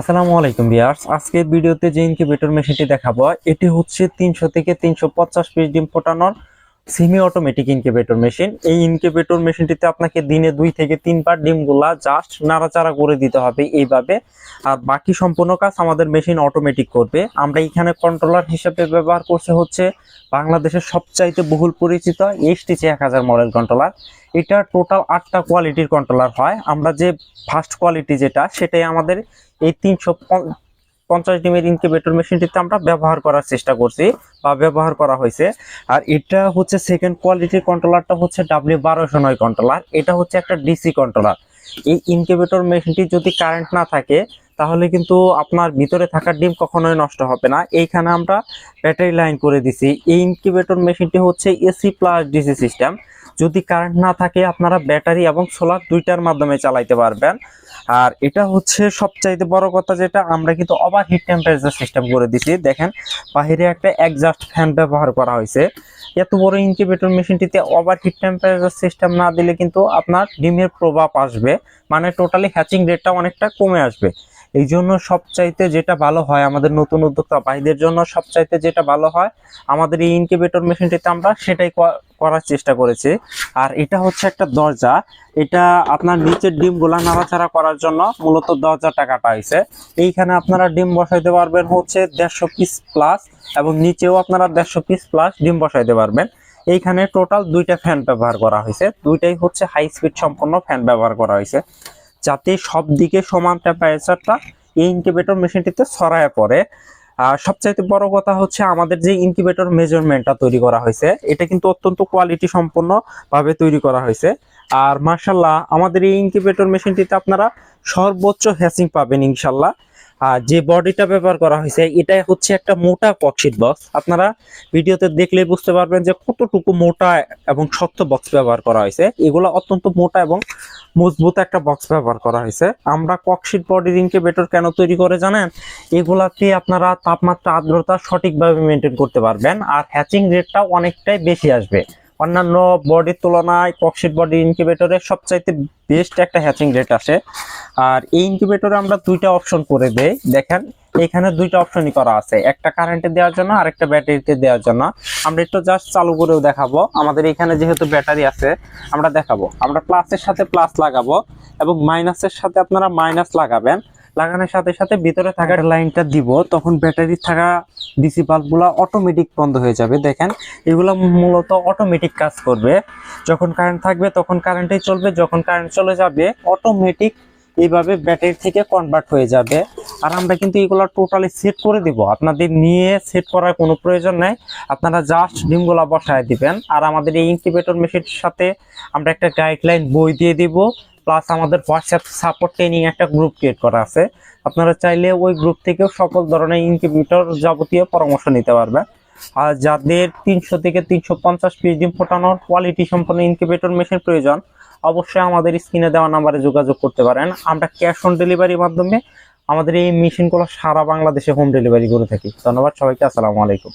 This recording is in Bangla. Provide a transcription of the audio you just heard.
আসসালামু আলাইকুম বিয়ার্স আজকের ভিডিওতে যে ইনকিউবেটর মেশিনটি দেখাবো, এটি হচ্ছে তিনশো থেকে তিনশো পঞ্চাশ পিস ডিম ফোটানোর সেমি অটোমেটিক ইনকিউবেটর মেশিন এই ইনকিউবেটর মেশিনটিতে আপনাকে দিনে দুই থেকে তিনবার ডিমগুলা জাস্ট নাড়াচাড়া করে দিতে হবে এইভাবে। আর বাকি সম্পূর্ণ কাজ আমাদের মেশিন অটোমেটিক করবে। আমরা এখানে কন্ট্রোলার হিসেবে ব্যবহার করছে হচ্ছে বাংলাদেশের সবচাইতে বহুল পরিচিত এইচটিসি এক হাজার মডেল কন্ট্রোলার এটা টোটাল আটটা কোয়ালিটির কন্ট্রোলার হয়। আমরা যে ফার্স্ট কোয়ালিটি যেটা, সেটাই আমাদের এই তিনশো পঞ্চাশ ডিমের ইনকিউবেটর মেশিনটিতে আমরা ব্যবহার করার চেষ্টা করছি বা ব্যবহার করা হয়েছে। আর এটা হচ্ছে সেকেন্ড কোয়ালিটির কন্ট্রোলারটা হচ্ছে ডাব্লিউ বারোশো নয় কন্ট্রোলার এটা হচ্ছে একটা ডিসি কন্ট্রোলার এই ইনকিউবেটর মেশিনটি যদি কারেন্ট না থাকে, তাহলে কিন্তু আপনার ভিতরে থাকা ডিম কখনোই নষ্ট হবে না। এইখানে আমরা ব্যাটারি লাইন করে দিছি। এই ইনকিউবেটর মেশিনটি হচ্ছে এসি প্লাস ডিসি সিস্টেম যদি কারেন্ট না থাকে, আপনারা ব্যাটারি এবং সোলার দুইটার মাধ্যমে চালাইতে পারবেন। আর এটা হচ্ছে সবচাইতে বড় কথা যেটা, আমরা কিন্তু ওভার হিট টেম্পারেচার সিস্টেম করে দিছি। দেখেন, বাহিরে একটা একজাস্ট ফ্যান ব্যবহার করা হয়েছে। এত বড় ইনকিউবেটর মেশিনটিতে ওভার হিট টেম্পারেচার সিস্টেম না দিলে কিন্তু আপনার ডিমের প্রভাব আসবে। মানে টোটালি হ্যাচিং রেটটা অনেকটা কমে আসবে। এই জন্য সবচাইতে যেটা ভালো হয় আমাদের নতুন উদ্যোক্তা ভাইদের জন্য সবচাইতে যেটা ভালো হয় আমাদের এই ইনকিউবেটর মেশিনটিতে আমরা সেটাই করার চেষ্টা করেছি। আর এটা হচ্ছে একটা দরজা। এটা আপনার নিচের ডিমগুলা নাড়াচাড়া করার জন্য মূলত দরজাটা কাটা হয়েছে এইখানে আপনারা ডিম বসাইতে পারবেন হচ্ছে দেড়শো পিস প্লাস এবং নিচেও আপনারা দেড়শো পিস প্লাস ডিম বসাইতে পারবেন। এইখানে টোটাল দুইটা ফ্যান ব্যবহার করা হয়েছে দুইটাই হচ্ছে হাই স্পিড সম্পন্ন ফ্যান ব্যবহার করা হয়েছে যাতে সব দিকে সমান টেম্পারেচারটা এই ইনকিউবেটর মেশিনটিতে ছড়ায় পড়ে। আর সবচাইতে বড় কথা হচ্ছে আমাদের যে ইনকিউবেটর মেজারমেন্টটা তৈরি করা হয়েছে, এটা কিন্তু অত্যন্ত কোয়ালিটি সম্পন্ন ভাবে তৈরি করা হয়েছে। আর মার্শাল্লাহ আমাদের এই ইনকিউবেটর মেশিনটিতে আপনারা সর্বোচ্চ হ্যাচিং পাবেন ইনশাল্লাহ আর যে বডিটা ব্যবহার করা হয়েছে এটা হচ্ছে একটা মোটা ককশিট বক্স আপনারা ভিডিওতে দেখলে বুঝতে পারবেন যে কতটুকু মোটা এবং শক্ত বক্স ব্যবহার করা হয়েছে। এগুলো অত্যন্ত মোটা এবং মজবুত একটা বক্স ব্যবহার করা হয়েছে। আমরা ককশিট রিংকে বেটার কেন তৈরি করে জানেন? এগুলাতে আপনারা তাপমাত্রা, আর্দ্রতা সঠিকভাবে মেনটেন করতে পারবেন আর হ্যাচিং রেটটাও অনেকটাই বেশি আসবে। অন্যান্য বডির তুলনায় ককশিট বডি ইনকিউবেটরে সবচাইতে বেস্ট একটা হ্যাচিং রেট আসে। আর এই ইনকিউবেটরে আমরা দুইটা অপশন করে দেই। দেখেন এখানে দুইটা অপশনই করা আছে। একটা কারেন্টে দেওয়ার জন্য আর একটা ব্যাটারিতে দেওয়ার জন্য। আমরা একটু জাস্ট চালু করেও দেখাবো। আমাদের এখানে যেহেতু ব্যাটারি আছে, আমরা দেখাবো। আমরা প্লাসের সাথে প্লাস লাগাবো এবং মাইনাসের সাথে আপনারা মাইনাস লাগাবেন। লাগানোর সাথে সাথে ভিতরে থাকা লাইনটা দিব, তখন ব্যাটারি থাকা ডিসি বাল্বগুলো অটোমেটিক বন্ধ হয়ে যাবে। দেখেন, এগুলো মূলত অটোমেটিক কাজ করবে। যখন কারেন্ট থাকবে, তখন কারেন্টেই চলবে। যখন কারেন্ট চলে যাবে অটোমেটিক এইভাবে ব্যাটারি থেকে কনভার্ট হয়ে যাবে। আর আমরা কিন্তু এগুলো টোটালি সেট করে দিব। আপনাদের নিয়ে সেট করার কোনো প্রয়োজন নাই। আপনারা জাস্ট ডিমগুলা বসায় দিবেন। আর আমাদের এই ইনকিউবেটর মেশিনের সাথে আমরা একটা গাইডলাইন বই দিয়ে দিব। প্লাস আমাদের হোয়াটসঅ্যাপ সাপোর্ট ট্রেনিং একটা গ্রুপ ক্রিয়েট করা আছে। আপনারা চাইলে ওই গ্রুপ থেকেও সকল ধরনের ইনকিউবেটর যাবতীয় পরামর্শ নিতে পারবেন। আর যাদের তিনশো থেকে তিনশো পঞ্চাশ পিস ডিম ফোটানোর কোয়ালিটি সম্পন্ন ইনকিউবেটর মেশিন প্রয়োজন, অবশ্যই আমাদের স্ক্রিনে দেওয়া নাম্বারে যোগাযোগ করতে পারেন। আমরা ক্যাশ অন ডেলিভারির মাধ্যমে আমাদের এই মেশিনগুলো সারা বাংলাদেশে হোম ডেলিভারি করে থাকি। ধন্যবাদ সবাইকে, আসসালামু আলাইকুম।